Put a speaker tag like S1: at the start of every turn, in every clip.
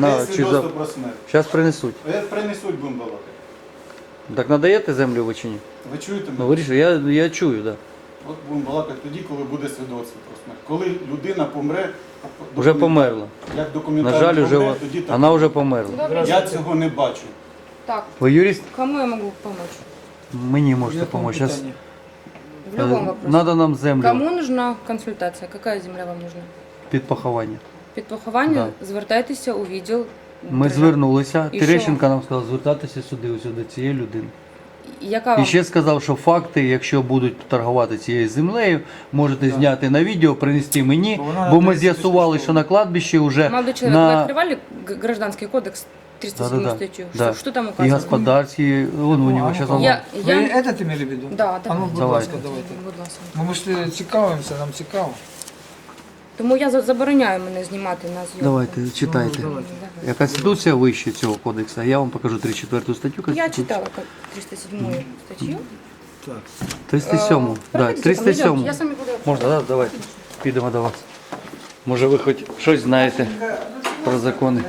S1: На, чи за...
S2: про смерть.
S1: Зараз принесуть.
S2: Е, Принесуть будемо балакати.
S1: Так надаєте землю ви чи ні?
S2: Ви чуєте
S1: Ну
S2: мене?
S1: вирішую, я, я чую, так. Да.
S2: От будемо балакати тоді, коли буде свідоцтво про смерть. Коли людина помре,
S1: Вже
S2: документально-
S1: померла.
S2: Як
S1: На
S2: документально
S1: жаль,
S2: помре,
S1: вже
S2: тоді так.
S1: вона вже померла.
S3: Добрый
S2: Я
S3: день.
S2: цього не бачу.
S3: Так,
S1: Ви юрист?
S3: кому я могу помочь?
S1: Мені можете допомогти. Зараз
S3: В любом вопросе.
S1: треба нам землю
S3: Кому нужна консультація? Яка земля вам нужна?
S1: під поховання
S3: Під поховання звертайтеся у відділ.
S1: Ми
S3: держав-
S1: звернулися.
S3: І
S1: Терещенко нам сказав звертатися сюди, ось до цієї людини.
S3: Яка
S1: І
S3: вам?
S1: ще сказав, що факти, якщо будуть торгувати цією землею, можете зняти на відео, принести мені,
S4: Бо вона
S1: бо ми
S4: десь
S1: з'ясували, що на кладбищі вже
S3: Молодой человек, вы
S1: на
S3: открывали г- гражданский кодекс 307
S1: Да-да-да.
S3: статью?
S1: Да.
S3: Что, что там
S1: і
S3: указано?
S1: господарські, вон у нього зараз
S3: Я,
S4: Ви
S3: я...
S4: этот имели в виду?
S3: Да,
S4: А ну, будь
S1: Давайте.
S4: ласка, давайте.
S3: Будь ласка.
S4: Ну, ми ж е, цікавимося, нам цікаво.
S3: Тому я за- забороняю мене знімати на зйомку.
S1: Давайте, читайте.
S4: Ну, давайте.
S1: Я Конституція вище цього кодексу. Я вам покажу 34 статтю
S3: Я
S1: Конституції.
S3: читала как 307 статтю.
S4: Так.
S1: 307.
S3: Э,
S1: Да,
S3: проходите,
S1: 307.
S3: идёмте, Я самі буду
S1: Можна, так? Давайте. Підемо до вас. Може ви хоч щось знаєте про закони.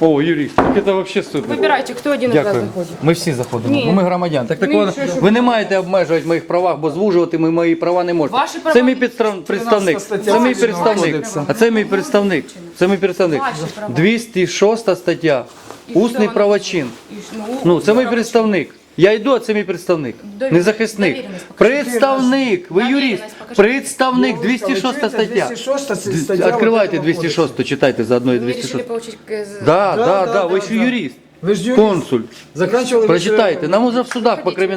S1: О, Юрій, так це взагалі супер.
S3: Вибирайте, хто один из вас
S1: Дякую.
S3: заходит.
S1: Ми всі заходимо.
S3: Ні.
S1: Бо ми громадян. Так так
S3: що ж
S1: ви не маєте обмежувати моїх правах, бо звужувати ми мої права не можете.
S3: Ваші права
S1: Це мій підстра- представник.
S4: стаття
S1: Це мій представник.
S4: кодексу.
S1: А це мій представник. Це мій представник.
S3: Ваші права.
S1: 206 стаття.
S3: І що
S1: Усний
S3: вона
S1: правочин.
S3: І ж, ну,
S1: Ну, це мій представник. Я йду, а це мій представник.
S3: Довір-
S1: Не захисник.
S3: довіреність покажіть.
S1: Представник. Ви
S3: Довіреність
S1: юрист.
S3: покажіть.
S1: Представник. 206 стаття.
S4: 206
S1: Д-
S4: стаття.
S1: Відкривайте
S4: вот этого
S1: 206, читайте заодно і
S3: Вы решили
S1: 206.
S3: получить э, з-
S1: Да, да,
S4: Да,
S1: да,
S4: да,
S1: ви
S4: да,
S1: ж
S4: да.
S1: юрист.
S4: Ви ж юрист.
S1: Консуль.
S4: Заканчивали
S1: Прочитайте. Нам уже в судах по
S3: Ходіть.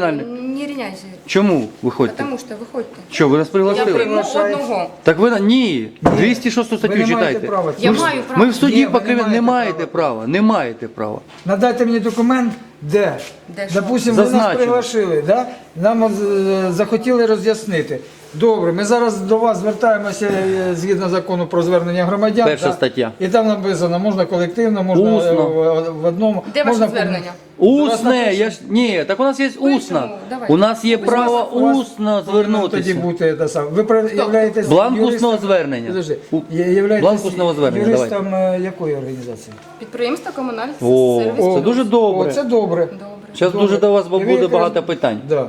S3: Не рівняйся.
S1: Чому виходьте?
S3: Тому що виходьте.
S1: Що, ви нас
S3: Я
S1: пригласили?
S3: прийму
S4: приглашаю.
S3: одного.
S1: Так ви на ні, 206
S4: Ви
S1: статтю
S4: не маєте
S1: читайте.
S4: права.
S3: Я маю право.
S1: Ми в суді
S4: Ні,
S1: по
S4: ви не маєте
S1: права. Не маєте права.
S4: Надайте мені документ, де?
S3: Де що?
S4: Допустим, ви нас
S1: Зазначено.
S4: приглашили, да? нам е, захотіли роз'яснити. Добре, ми зараз до вас звертаємося е, згідно закону про звернення громадян.
S1: Перша
S4: да?
S1: стаття.
S4: І там написано, можна колективно, можна
S1: Усно.
S4: е, в, в одному.
S3: Де
S4: можна
S3: ваше звернення?
S1: Усне, я ж ні, так у нас є усна.
S3: Давайте.
S1: У нас є право
S4: У вас
S1: усно
S4: повинен Тоді
S1: звернутися.
S4: бути те саме. Ви про- являєтесь
S1: Бланк усного звернення.
S4: Подожди.
S1: У-
S4: Я- являєтесь
S1: Бланк усного звернення,
S4: Юристом е, якої організації?
S3: Підприємство комунальне
S1: О,
S3: сервіс.
S1: це дуже добре.
S4: О, це добре.
S3: Добре.
S1: Зараз дуже до вас
S4: І ви
S1: буде
S4: якраз-
S1: багато питань.
S4: Да.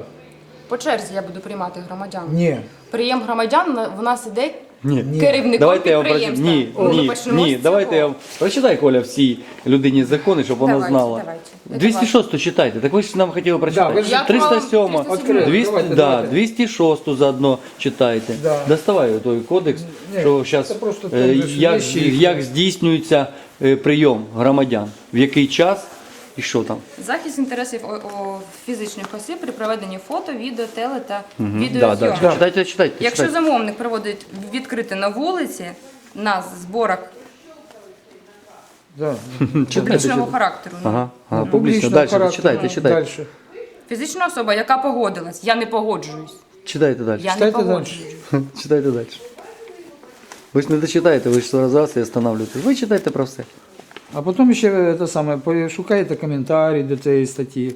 S3: По черзі я буду приймати громадян.
S4: Ні.
S3: Прийом громадян в нас іде
S1: Ні.
S3: керівником
S1: Давайте я
S3: підприємства.
S1: Ні,
S3: Ми
S1: ні,
S3: почнемо
S1: ні.
S3: з
S1: Давайте я
S3: цього.
S1: прочитай, Коля, всій людині закони, щоб вона
S3: Давайте,
S1: знала.
S3: давайте. Це
S1: 206 читайте. Так ви ж нам хотіли прочитати.
S4: ви ж-
S3: Я
S1: 307.
S3: вам
S4: 307.
S1: 200,
S4: Давайте,
S1: да,
S4: давайте.
S1: 206 заодно читайте.
S4: Да.
S1: Доставай той кодекс,
S4: Ні,
S1: що зараз
S4: просто там же ж
S1: як, як здійснюється е, прийом громадян, в який час і що там.
S3: Захист інтересів о- о фізичних осіб при проведенні фото, відео, теле та
S1: Да,
S3: відеозйомок.
S1: да. Читайте, читайте.
S3: Якщо
S1: читайте.
S3: замовник проводить відкрити на вулиці на зборах
S4: Да.
S1: Читайте,
S3: публічного
S1: читайте.
S3: характеру, ну,
S1: Ага, ага, публічно.
S4: Публічного
S1: Далі,
S4: характеру.
S1: читайте, читайте.
S4: Дальше.
S3: фізична особа, яка погодилась, я не погоджуюсь.
S1: Читайте далі.
S3: Я не
S4: Читайте
S3: погоджуюсь.
S1: Читайте далі. Ви ж не дочитаєте, ви ж раз і останавливаєтесь. Ви читайте про все.
S4: А потім ще те саме, пошукаєте коментарі до цієї статті.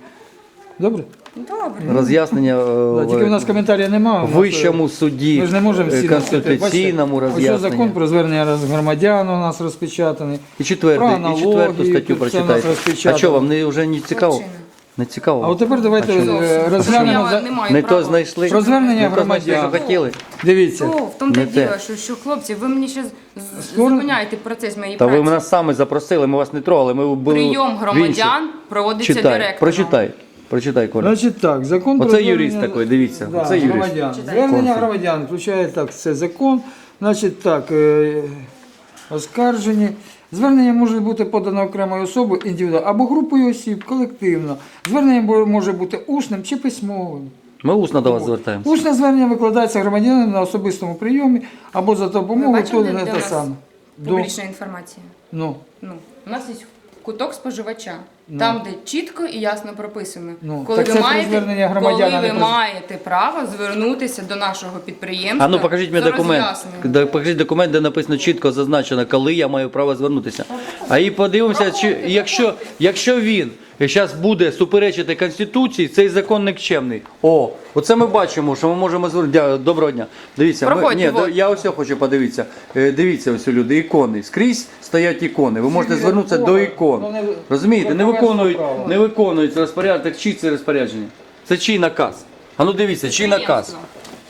S4: Добре?
S3: Добре.
S1: Роз'яснення е,
S4: Да, тільки в нас коментарів немає.
S1: в вищому суді,
S4: Ми ж не можемо
S1: е,
S4: всі
S1: конституційному
S4: Ось закон про звернення громадян у нас розпечатаний.
S1: І четвертий,
S4: про
S1: і
S4: аналогії,
S1: четверту статтю
S4: в нас
S1: прочитайте. А
S4: розпечатано.
S1: що, вам не, вже не цікаво? Не цікаво?
S4: А от тепер давайте е, розглянемо. За-
S3: не
S1: Не
S3: права.
S1: то знайшли?
S4: Про звернення
S1: Не то знайшли,
S4: громадян.
S1: що хотіли?
S4: Дивіться.
S3: О, в тому
S1: Не
S3: те діло, що, що хлопці, ви мені ще
S4: Скоро-
S3: зупиняєте процес моєї
S1: Та
S3: праці.
S1: ви мене самі запросили, ми вас не трогали, ми були
S3: Прийом
S1: в
S3: громадян проводиться
S1: Читай,
S3: директором.
S1: прочитай, прочитай, Коля.
S4: Значить так, закон
S1: Оце
S4: про
S1: юрист
S4: звернення-
S1: такий, дивіться,
S4: Да,
S1: оце юрист.
S4: громадян.
S3: Читай.
S4: Звернення
S1: Консул.
S4: громадян включає так, це закон. Значить так, е, оскаржені. Звернення може бути подано окремою особою індивідуально або групою осіб, колективно. Звернення бо- може бути усним чи письмовим.
S1: Ми усно до вас звертаємося.
S4: Усне звернення викладається громадянину на особистому прийомі або за
S3: Ви
S4: допомогою
S3: бачили,
S4: то
S3: де
S4: не
S3: у
S4: те
S3: нас
S4: саме. До-
S3: Публічна інформація.
S4: Ну,
S3: Ну, у нас є куток споживача, там, де чітко і ясно прописано,
S4: Ну,
S3: коли,
S4: так
S3: ви
S4: це про
S3: маєте,
S4: звернення
S3: коли
S4: громадяна,
S3: ви
S4: не про-
S3: маєте право звернутися до нашого підприємства.
S1: А ну покажіть мені
S3: за
S1: документ.
S3: роз'ясненням.
S1: Да, Покажіть документ, де написано чітко зазначено, коли я маю право звернутися. А і подивимося, чи якщо, якщо він зараз буде суперечити Конституції, цей закон никчемний. О, оце ми бачимо, що ми можемо звернути. Доброго дня. Дивіться, ми,
S3: Проходьте,
S1: ні,
S3: вот.
S1: до- я ось хочу подивитися. Е, Дивіться, ось люди, ікони. Скрізь стоять ікони. Ви можете звернутися до ікон.
S4: ну, не-
S1: Розумієте, не виконують, не виконують розпорядок, чий це розпорядження. Це чий наказ? А ну дивіться, чий наказ?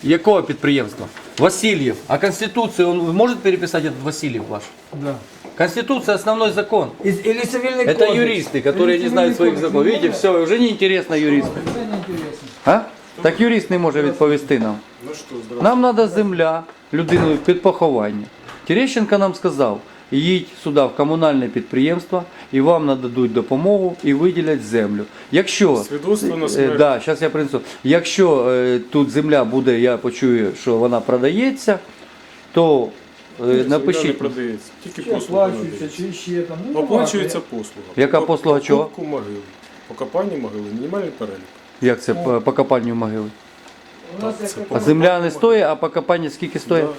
S1: Якого підприємства? Васильєв. А Конституцію он може переписати этот Васильєв ваш?
S4: Да.
S1: Конституция основной закон.
S4: И- Или цивильный
S1: Это
S4: кодекс.
S1: юристы, которые
S4: Или
S1: не знают
S4: цивильный
S1: своих
S4: кодекс.
S1: законов. Видите, все, уже не интересно юристам.
S4: Це не інтересно.
S1: А? Так юрист не може відповісти нам.
S2: Ну що, здравствуйте.
S1: Нам треба земля людиною під поховання. Терещенко нам сказав, їдь сюди в комунальне підприємство і вам нададуть допомогу і виділять землю. Якщо
S5: Свідоцтво на
S1: Е,
S5: смерть.
S1: да, зараз я принесу. Якщо е, тут земля буде, я почую, що вона продається, то е,
S5: не
S1: напишіть.
S5: продається, тільки
S4: Чи
S5: послуга
S4: оплачується,
S5: надається.
S4: чи ще там. Ну,
S5: Оплачується послуга.
S1: Яка
S5: По-
S1: послуга чого?
S5: Покупку могили. Покопання могили, мінімальний перелік.
S1: Як це по, по копанню могили?
S4: У нас
S5: Так, це
S4: як
S1: А земля не стоїть, а по копанню скільки стоїть?
S5: Да.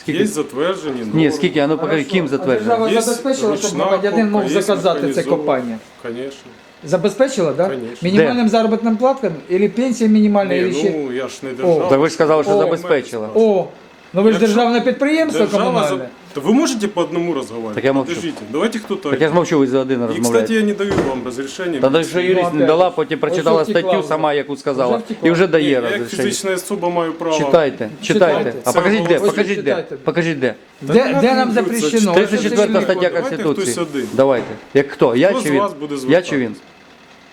S1: Скільки?
S5: Є затверджені
S1: Ні, скільки, а ну покажи,
S4: Хорошо.
S1: ким
S4: А
S1: затверджено.
S4: держава
S5: Є
S4: забезпечила, щоб
S5: ручна
S4: громадянин мог
S5: копка, є
S4: заказати це
S5: механізована.
S4: копання?
S5: Конечно.
S4: Забезпечила, да?
S5: Конечно.
S4: Мінімальним заробітним платком? Или пенсія мінімальна,
S5: Ні,
S4: или ще?
S5: ну я ж не держава.
S1: Так ви ж сказали, що
S4: О,
S1: забезпечила.
S4: О, ну ви ж
S5: Якщо
S4: державне підприємство
S5: Держава
S4: комунальне.
S5: за... Да Вы можете по одному разговаривать?
S1: Так я молчу.
S5: Подождите, давайте кто-то.
S1: Так я ж мовчу, ви за один
S5: И, кстати,
S1: розмовляєте.
S5: я не даю вам разрешения.
S1: Та навіть юрист не дала, потім прочитала
S4: Ось
S1: статтю сама, яку сказала,
S4: Вже втекла.
S1: і вже
S5: Ні,
S1: дає
S5: я як
S1: розрішення.
S5: фізична особа маю право.
S1: Читайте, читайте.
S4: Читайте.
S1: А
S5: Це
S1: покажіть де, покажіть де.
S4: Читайте.
S1: Покажіть де.
S5: Та
S4: Де,
S5: не
S4: де нам запрещено?
S1: 34
S5: Давайте
S1: стаття
S5: хтось
S1: Конституції.
S5: один.
S1: Давайте. Як хто? Я
S5: Хто
S1: чи він?
S5: вас буде
S1: Я
S5: звертатись?
S1: чи він?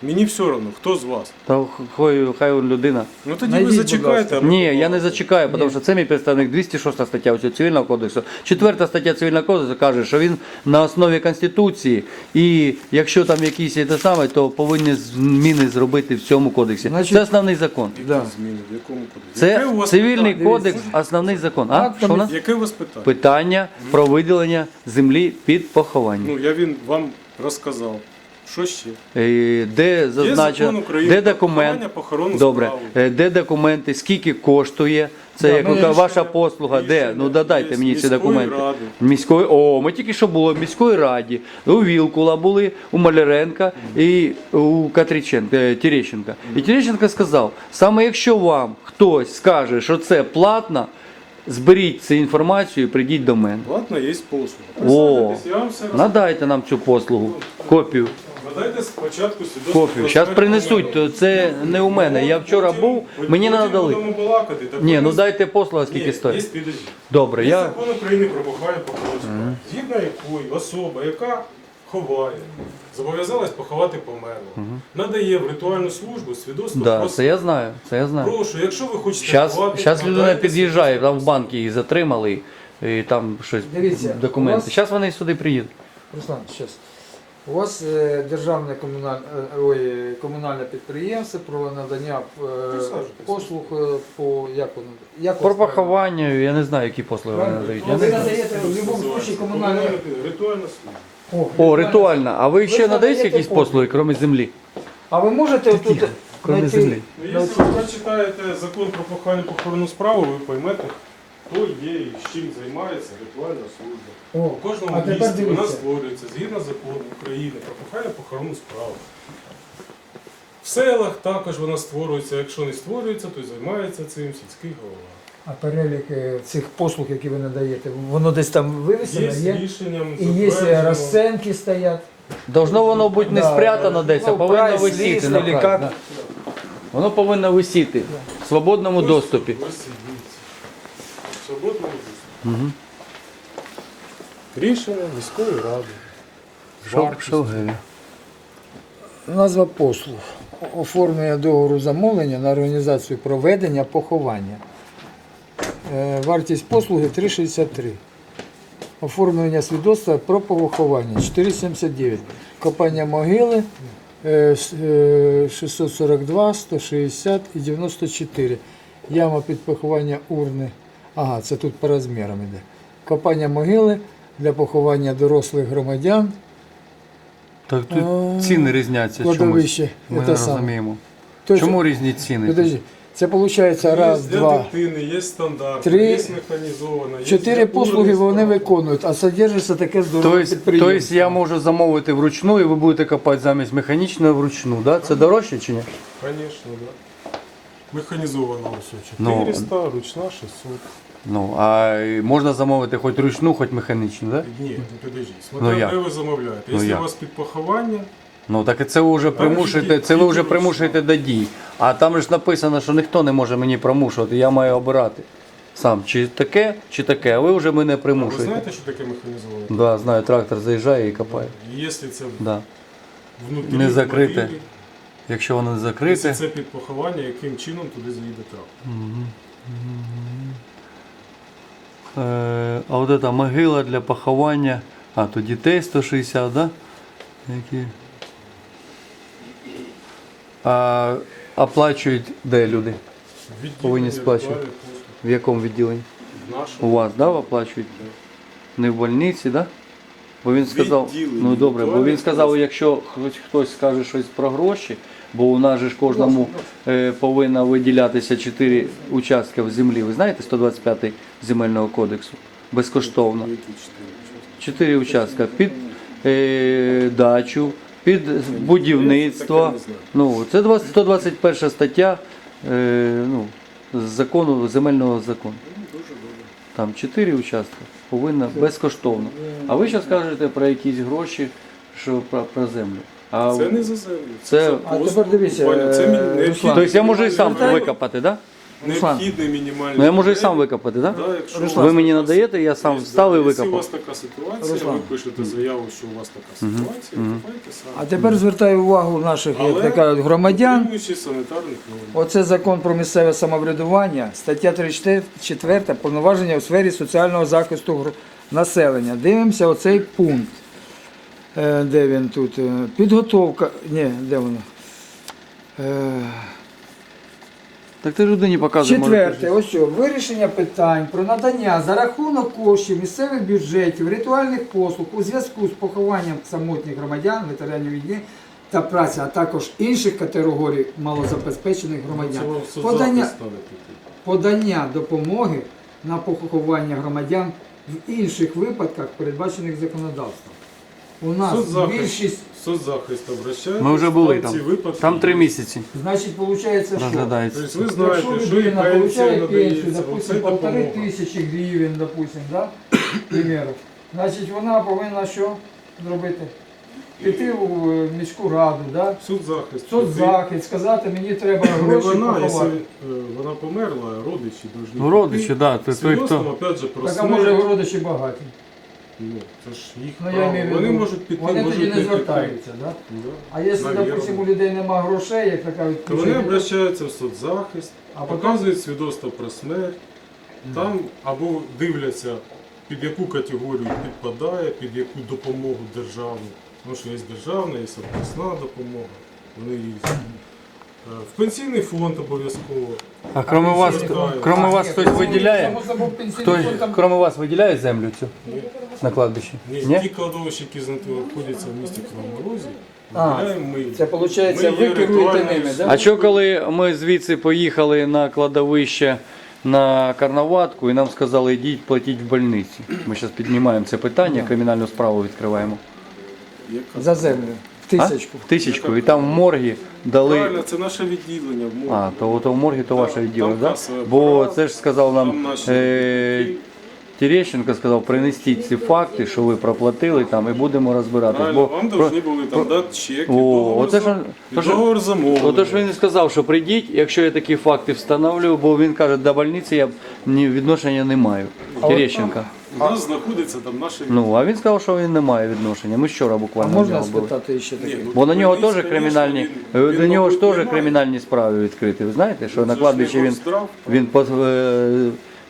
S5: Мені все одно, хто з вас.
S1: Та хай, хай він людина.
S5: Ну тоді
S4: Найдіть,
S5: ви
S4: будь
S5: а
S1: Ні, я не зачекаю, тому що це мій представник 206 стаття ось цивільного кодексу. Четверта стаття цивільного кодексу каже, що він на основі конституції, і якщо там якісь є те саме, то повинні зміни зробити в цьому кодексі.
S4: Значить-
S1: це основний закон.
S5: Які
S4: Да.
S5: зміни? В якому кодексі? Яке
S1: Це
S5: у вас
S1: цивільний
S5: питання?
S1: кодекс, основний закон. А що у нас?
S5: Яке у вас питання?
S1: Питання про виділення землі під поховання.
S5: Ну, я він вам розказав. Що ще?
S1: Е, Де зазначено,
S5: України
S1: де
S5: про
S1: документ,
S5: похоронну
S1: добре,
S5: справу.
S1: е, де документи, скільки коштує, це
S4: Да,
S1: як
S4: ну,
S1: ви кажете, ваша
S5: рішення-
S1: послуга, де?
S5: рішення
S1: Ну додайте
S5: є
S1: мені ці
S5: міської
S1: документи.
S5: ради.
S1: Міської, о, ми тільки що було в міської раді, у Вілкула були, у Маляренка і у Катріченка, е, Терещенка. І Терещенко сказав, саме якщо вам хтось скаже, що це платно, зберіть цю інформацію і прийдіть до мене.
S5: Ладно, є послуга.
S1: О,
S5: Присаджуйтесь, я вам все
S1: надайте нам цю послугу, копію.
S5: Спочатку.
S1: Копію. Зараз принесуть, то це не у мене. Я вчора був, мені надали.
S5: балакати, так
S1: Ні, ну дайте послугу, скільки
S5: Є,
S1: стоїть.
S5: підожди.
S1: Добре,
S5: Є
S1: я.
S5: закон України про поховання похоронну згідно якої особа, яка ховає, зобов'язалась поховати померлого, надає в ритуальну службу свідоцтво
S1: Да,
S5: про
S1: це я знаю, це я знаю.
S5: Прошу, якщо ви хочете
S1: Зараз,
S5: ховати,
S1: зараз людина
S5: надайте
S1: під'їжджає, там в банк її затримали, і там щось
S4: Дивіться, у
S1: документи.
S4: вас-
S1: Зараз вони сюди приїдуть.
S4: Руслан, щас. У вас е, державне комунальне, ой, комунальне підприємство про надання е, послуг е, по як воно як
S1: Про поховання, я не знаю, які послуги вони надають. Я
S4: Ви
S1: не знаю.
S4: надаєте в будь-якому випадку комунальне.
S5: Ритуальна служба.
S4: О,
S1: О, ритуальна. А ви ще надаєте
S4: надаєте
S1: якісь
S4: послуги?
S1: послуги, крім землі?
S4: А ви можете тут
S1: крім
S4: знайти-
S1: землі.
S5: Ну, Якщо ви прочитаєте закон про поховання похоронну справу, ви поймете, хто є і з чим займається ритуальна служба.
S4: О,
S5: У кожному
S4: а
S5: місті вона створюється згідно закону України про поховання похоронну справу. В селах також вона створюється, якщо не створюється, то й займається цим сільський голова.
S4: А перелік е, цих послуг, які ви надаєте, воно десь там вивісено,
S5: Є
S4: є?
S5: рішенням
S4: І є розценки стоять.
S1: Должно воно бути не
S4: Да,
S1: спрятано
S4: да.
S1: десь, а
S4: Ну,
S1: повинно
S4: прайс
S1: висіти. прайс,
S4: как?
S1: да. Воно повинно висіти в свободному доступі.
S5: Ось дивіться. Свободно доступ.
S1: Угу.
S5: Рішення міської ради.
S1: Що, що?
S4: Назва послуг. Оформлення договору замовлення на організацію проведення поховання. Е, Вартість послуги 3,63. Оформлення свідоцтва про поховання 4,79. Копання могили е, с- е, 642, 160 і 94. Яма під поховання урни. Ага, це тут по розмірам іде. Копання могили для поховання дорослих громадян.
S1: Так
S4: А,
S1: ціни різняться чомусь. Ми не розуміємо.
S4: Тобто-
S1: Чому різні ціни?
S4: Подожди. Це виходить раз,
S5: є для
S4: два.
S5: дитини, є стандарт,
S4: три,
S5: є механізована. є
S4: Чотири послуги вони виконують, а содержиться таке здорове
S1: Тобто,
S4: підприємство.
S1: тобто я можу замовити вручну і ви будете копати замість механічного вручну, да? Це дорожче чи ні?
S5: Звісно, да. Механізована ось
S1: Ну,
S5: 400, ручна 600.
S1: Ну, а можна замовити хоч ручну, хоч механічну, да?
S5: Ні, не підождіть.
S1: Ну,
S5: Смотря
S1: як?
S5: де ви замовляєте.
S1: Ну,
S5: Якщо
S1: як?
S5: у вас під поховання,
S1: Ну так і це ви вже примушуєте, це ви вже примушуєте до дій. А там же ж написано, що ніхто не може мені примушувати, я маю обирати сам, чи таке, чи таке, а ви вже мене примушуєте.
S5: а ви знаєте, що таке механізоване?
S1: Да, знаю, трактор заїжджає і копає.
S5: Якщо це
S1: Да.
S5: внутрі
S1: Не закрите.
S5: могилі,
S1: Якщо воно не
S5: Якщо
S1: закрите,
S5: це під поховання, яким чином туди заїде трактор?
S1: е, а от ця могила для поховання, а то дітей 160, да? Які... А оплачують де люди?
S5: Відділення
S1: Повинні сплачувати. В якому відділенні?
S5: В нашому.
S1: У вас, да, оплачують? Не в больниці, да? Бо він сказав,
S5: Відділення
S1: ну добре, бо він сказав, якщо хтось, хтось скаже щось про гроші, бо у нас же ж кожному е, повинно виділятися 4 участки в землі. Ви знаєте 125 земельного кодексу? Безкоштовно. 4 участка під е, дачу, під будівництво. Ну, це 20 121 стаття е, ну, закону, земельного закону. Там 4 участки повинно безкоштовно. А ви зараз кажете про якісь гроші, що про, про землю. А
S5: Це не за землю.
S1: Це-
S4: А тепер дивіться,
S5: Буквально, Це
S4: е,
S5: необхідний
S1: Тобто я можу і сам
S5: мінімальний-
S1: викопати, так?
S5: Необхідний мінімальний.
S1: Ну я можу і сам викопати, так? Да?
S5: Да, якщо
S4: Руслан.
S5: у
S1: Ви мені
S5: така
S1: надаєте, я сам встав і
S5: Якщо у вас
S1: викопав.
S5: така ситуація,
S4: Руслан.
S5: ви пишете заяву, що у вас така ситуація, копайте самі.
S4: А тепер звертаю увагу наших як
S5: Але
S4: така, громадян.
S5: дотримуючись санітарних норм.
S4: Оце закон про місцеве самоврядування, стаття 34, повноваження у сфері соціального захисту гр- населення. Дивимося оцей пункт. Е, Де він тут? Е, Підготовка. Ні, де воно? Е,
S1: Так ти людині показує.
S4: Четверте, ось що, вирішення питань про надання за рахунок коштів місцевих бюджетів, ритуальних послуг у зв'язку з похованням самотніх громадян, ветеранів війни та праці, а також інших категорій малозабезпечених громадян. Подання, подання допомоги на поховання громадян в інших випадках, передбачених законодавством. У нас
S5: Соцзахист.
S4: більшість,
S5: Соцзахист обращається.
S1: Ми вже були там.
S5: Випадки
S1: Там три
S5: є.
S1: місяці
S4: значить, виходить, що?
S1: розглядається.
S5: Тобто ви знаєте,
S4: Якщо
S5: що і
S4: людина
S5: пенсія
S4: получає пенсію,
S5: надається,
S4: допустим, полторы
S5: допомога.
S4: тисячі гривень, допустим, да? к примеру, значить вона повинна що зробити? Піти у е, міську раду, да?
S5: Соцзахист.
S4: соцзахист, сказати, мені треба
S5: Не
S4: гроші
S5: вона, якщо
S4: поховати.
S5: е, вона померла, родичі должны.
S1: Ну, родичі, да, це той, хто.
S5: опять же, про
S4: Так а
S5: смерть.
S4: може родичі багаті.
S5: Ну, це ж їх
S4: Ну, я
S5: право.
S4: маю в
S5: Вони
S4: виду,
S5: можуть піти,
S4: Вони
S5: можуть
S4: тоді не звертаються, да?
S5: Да.
S4: А якщо,
S5: Навірно.
S4: допустим, у людей немає грошей, як така
S5: То вони
S4: відключення,
S5: обращаються в соцзахист,
S4: А потім-
S5: показують свідоцтво про смерть, там або дивляться, під яку категорію підпадає, під яку допомогу державну. Тому що є державна, є обласна допомога. Вони різні. Е, В пенсійний фонд обов'язково.
S1: А крім вас, крім вас хтось виділяє? Хтось, крім вас, виділяє землю цю на кладбищі?
S5: Ні,
S1: Ні?
S5: ті кладовища, які знаходяться в місті Кривому
S4: А,
S5: ми.
S4: Це виходить,
S5: Ми
S4: ви
S5: є
S4: керуєте
S5: ритуальною
S4: ними, да?
S1: А що коли ми звідси поїхали на кладовище на Карнаватку і нам сказали, йдіть платіть в больниці. Ми зараз піднімаємо це питання, кримінальну справу відкриваємо.
S4: За землю. В
S1: А?
S4: тисячку.
S1: Тисячку. І там в моргі дали.
S5: Правильно, це наше відділення в морі.
S1: А, то, то в моргі то ваше
S5: там
S1: відділення, да?
S5: касовий
S1: Бо
S5: апарат,
S1: це ж сказав
S5: там
S1: нам
S5: наші
S1: е. Терещенко сказав, принесіть ці факти, що ви проплатили там, і будемо.
S5: Правильно,
S1: Бо,
S5: вам
S1: про-
S5: повинні були там дати чек,
S1: О,
S5: договор,
S1: оце ж-
S5: за-
S1: то ж-
S5: договор замовлення.
S1: Отож він і сказав, що прийдіть, якщо я такі факти встановлюю, бо він каже, до больниці я ні відношення не маю. Терещенко.
S5: У нас знаходиться там наше
S1: Ну, а він сказав, що він не має відношення. Ми вчора
S4: А
S1: буквально
S4: можна
S1: нього були.
S4: спитати ще таке?
S5: Ну,
S1: Бо на нього теж кримінальні,
S5: він-
S1: до нього ж теж кримінальні справи відкриті. Ви знаєте, що на кладбищі він, він по- е,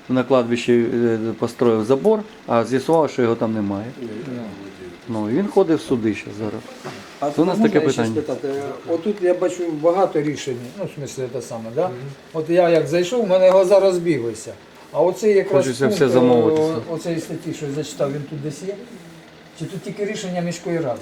S1: на кладбищі е, построїв забор, а з'ясував, що його там немає. Ну, і він ходить в суди ще зараз.
S4: А
S1: Це у нас таке питання.
S4: спитати? Отут я бачу багато рішень, ну, в смислі, те саме, да? От я як зайшов, у мене глаза розбіглися. А оцей якраз
S1: Хочеться
S4: пункт,
S1: все замовити.
S4: о, оцеї статті, що я зачитав, він тут десь є? Чи тут тільки рішення міської ради?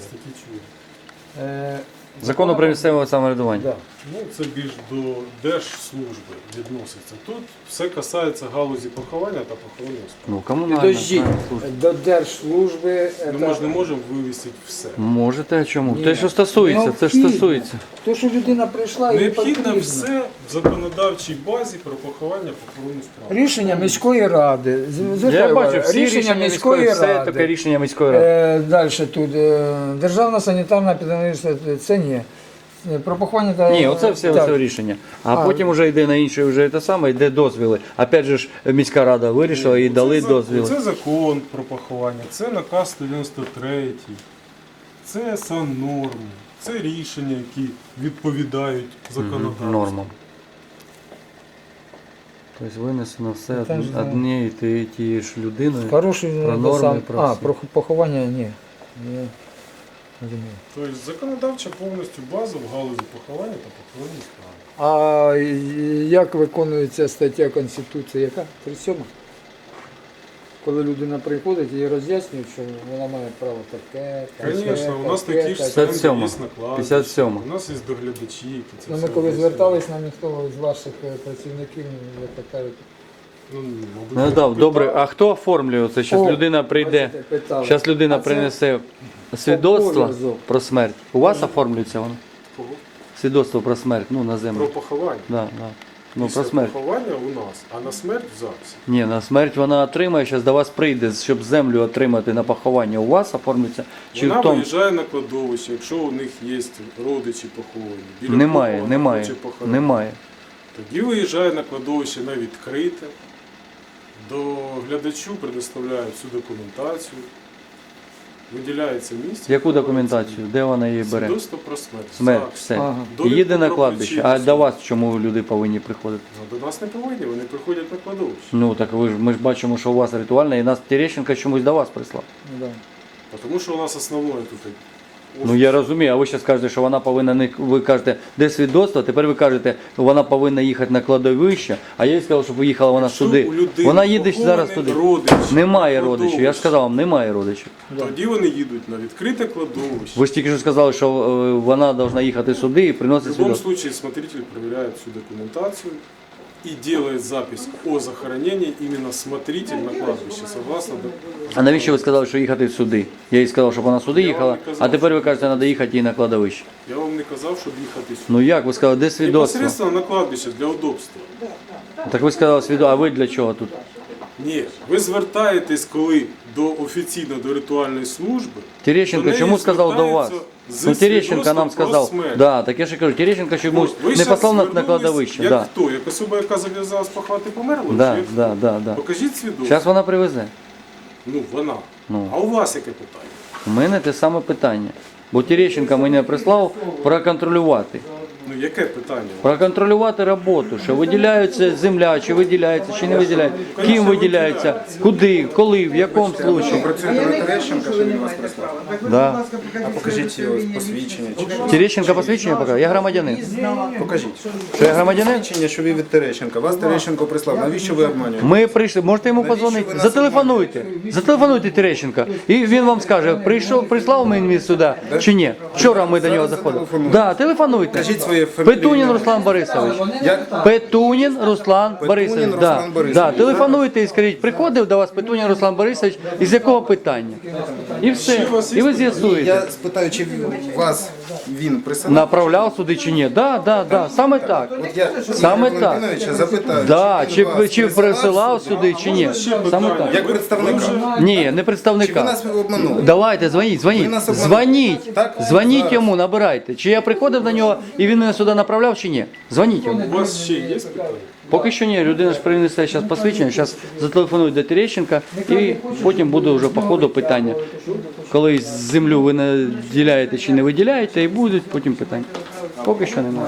S4: Е,
S1: Закону про місцеве самоврядування.
S4: Да.
S5: Ну, це більш до держслужби відноситься. Тут все касається галузі поховання та похоронних справ.
S1: Ну, комунальна.
S4: Підождіть,
S1: служба.
S4: до держслужби.
S5: Ну, ми ж не можемо вивісити все.
S1: Можете, а чому?
S4: Ні.
S1: Те, що стосується, це ж
S4: Необхідно.
S1: стосується.
S4: То, що людина прийшла і
S5: Необхідно
S4: потрібно.
S5: все в законодавчій базі про поховання похоронних справ.
S4: Рішення міської ради. З-
S1: Я бачу,
S4: увагу,
S1: всі рішення міської все
S4: ради.
S1: таке рішення міської ради.
S4: Е, далі тут е, державна санітарна підготовка, це ні. Е, Про поховання та
S1: Ні, оце все,
S4: так.
S1: оце рішення. А,
S4: А.
S1: потім вже йде на інше, вже те саме, йде дозвіли. Опять же ж міська рада вирішила і
S5: Це
S1: дали
S5: за-
S1: дозвіли.
S5: Це закон про поховання, це наказ 93, це саннорми, це рішення, які відповідають законодавству.
S1: нормам. Тобто винесено все і тією ж людиною.
S4: Хороший
S1: Про
S4: е,
S1: норми,
S4: сам-
S1: про
S4: а, про поховання ні. Розумію.
S5: Тобто законодавча повністю база в галузі поховання та похоронних справ.
S4: А як виконується стаття Конституції? Яка? 37? Коли людина приходить і роз'яснюють, що вона має право таке, таке,
S5: Звісно, у нас
S4: таке,
S5: такі ж
S4: таке.
S5: самі
S1: 57.
S5: є наклади.
S1: 57.
S5: У нас є доглядачі, які це
S4: Ну,
S5: все
S4: ми коли
S5: об'яснюють.
S4: звертались, нам ніхто з ваших е, працівників, як так кажуть,
S5: Ну,
S1: Ну, дав, добре, а хто оформлює це? Зараз
S4: О,
S1: людина прийде,
S4: бачите, питали.
S1: зараз людина
S4: А це
S1: принесе свідоцтво
S4: обов'язок.
S1: про смерть. У вас оформлюється воно? Свідоцтво про смерть, ну на
S5: Про
S1: землю.
S5: поховання.
S1: Да, да. Ну,
S5: Після
S1: про смерть.
S5: поховання у нас, а на смерть в ЗАГСі.
S1: Ні, на смерть вона отримає, зараз до вас прийде, щоб землю отримати на поховання. У вас оформлюється? Чи
S5: Вона
S1: в тому?
S5: виїжджає на кладовище, якщо у них є родичі поховані. Біля
S1: Немає,
S5: вона
S1: немає,
S5: хоче
S1: немає.
S5: Тоді виїжджає на кладовище на відкрите, до глядачу предоставляють всю документацію, виділяється місце.
S1: Яку документацію? Де вона її бере?
S5: Свідоцтво про смерть.
S1: Смерть,
S5: ЗАГС.
S1: все.
S4: Ага.
S5: Довідку
S1: їде на
S5: про
S1: кладбище. А до вас чому люди повинні приходити?
S5: Ну, до нас не повинні, вони приходять на кладовище.
S1: Ну так ви ж ми ж бачимо, що у вас ритуальне, і нас Терещенко чомусь до вас прислав.
S4: Да.
S5: А Тому що у нас основне тут.
S1: Ну я розумію, а ви зараз кажете, що вона повинна не ви кажете, де свідоцтво, тепер ви кажете, вона повинна їхати на кладовище, а я їй сказав, щоб виїхала вона
S5: Якщо
S1: сюди.
S5: у людини
S1: Вона їде зараз туди.
S5: родич
S1: Немає родичів. Я ж сказав вам, немає родичів.
S5: Тоді вони їдуть на відкрите кладовище.
S1: Ви ж тільки що сказали, що е, вона повинна їхати сюди і
S5: В
S1: приносити
S5: любом
S1: свідоцтво.
S5: случае смотритель проверяет всю документацию и делает запись о захоронении именно смотритель на кладбище, согласно
S1: А навіщо ви сказали, що їхати сюди? Я їй сказав, щоб вона
S5: Я вам
S1: їхала, а тепер ви кажете, треба їхати і на кладовище.
S5: Я вам не казав, щоб їхати сюди.
S1: Ну як ви сказали, де свідоцтво?
S5: Непосредственно на кладбище для удобства.
S1: Так ви сказали свідоцтво, а ви для чого тут?
S5: Ні, ви звертаєтесь, коли до офіційно до ритуальної служби.
S1: Терещенко
S5: до
S1: чому сказав до вас? Ну Терещенко нам сказав. Да, так я ж кажу, Терещенко чомусь
S5: Ви
S1: не послав нас на кладовище.
S5: Як
S1: Да.
S5: хто? Як особа, яка зав'язалась поховати померло?
S1: Да,
S5: Чи як
S1: да,
S5: хто?
S1: да, да.
S5: Покажіть свідоцтво.
S1: Зараз вона привезе.
S5: Ну, вона.
S1: Ну.
S5: А у вас яке питання?
S1: У мене те саме питання. Бо Терещенко мене прислав проконтролювати.
S5: Ну, яке питання?
S1: Проконтролювати роботу, що виділяється земля, чи виділяється, чи не виділяється, ким виділяється, куди, коли, в якому случаї.
S6: Працюєте на Терещенка, що він вас прислав?
S1: Да.
S6: А покажіть його посвідчення. Чи що?
S1: Терещенко посвідчення показав? Я громадянин.
S6: Покажіть.
S1: Що я громадянин?
S6: Посвідчення, що ви від Терещенка. Вас Терещенко прислав. Навіщо ви обманюєте?
S1: Ми прийшли, можете йому
S6: нас
S1: Зателефонуйте. Зателефонуйте Терещенка. І він вам скаже, прийшов, прислав мені сюди чи ні. Вчора ми до нього заходили. Да, телефонуйте.
S6: Кажіть своє фамілію.
S1: Петунін Руслан Борисович.
S6: Як?
S1: Петунін Руслан Борисович.
S6: Руслан
S1: Да.
S6: Борисович.
S1: Да. Телефонуйте і скажіть, приходив до вас Петунін Руслан Борисович, із якого питання? І все. І ви з'ясуєте.
S6: Я спитаю, чи вас він присилав?
S1: Направляв сюди чи ні? Да, да, да. Саме так.
S6: От я
S1: Саме так.
S6: Валентиновича запитаю,
S1: Да,
S6: чи,
S1: чи,
S6: вас
S1: чи присилав сюди чи ні? Саме так.
S6: Як представника?
S1: Ні, не
S6: Чи ви
S1: представника.
S6: нас обманули?
S1: Давайте, дзвоніть, дзвоніть.
S6: нас обманули.
S1: Дзвоніть.
S6: Так?
S1: Дзвоніть
S6: Зараз.
S1: йому, набирайте. Чи я приходив до нього і він мене сюди направляв, чи ні? Дзвоніть йому.
S5: У вас ще є питання?
S1: Поки що ні, людина ж принесе зараз посвідчення, зараз зателефонують до Терещенка і потім буде вже по ходу питання. Коли землю ви наділяєте чи не виділяєте, і будуть потім питання. Поки що немає.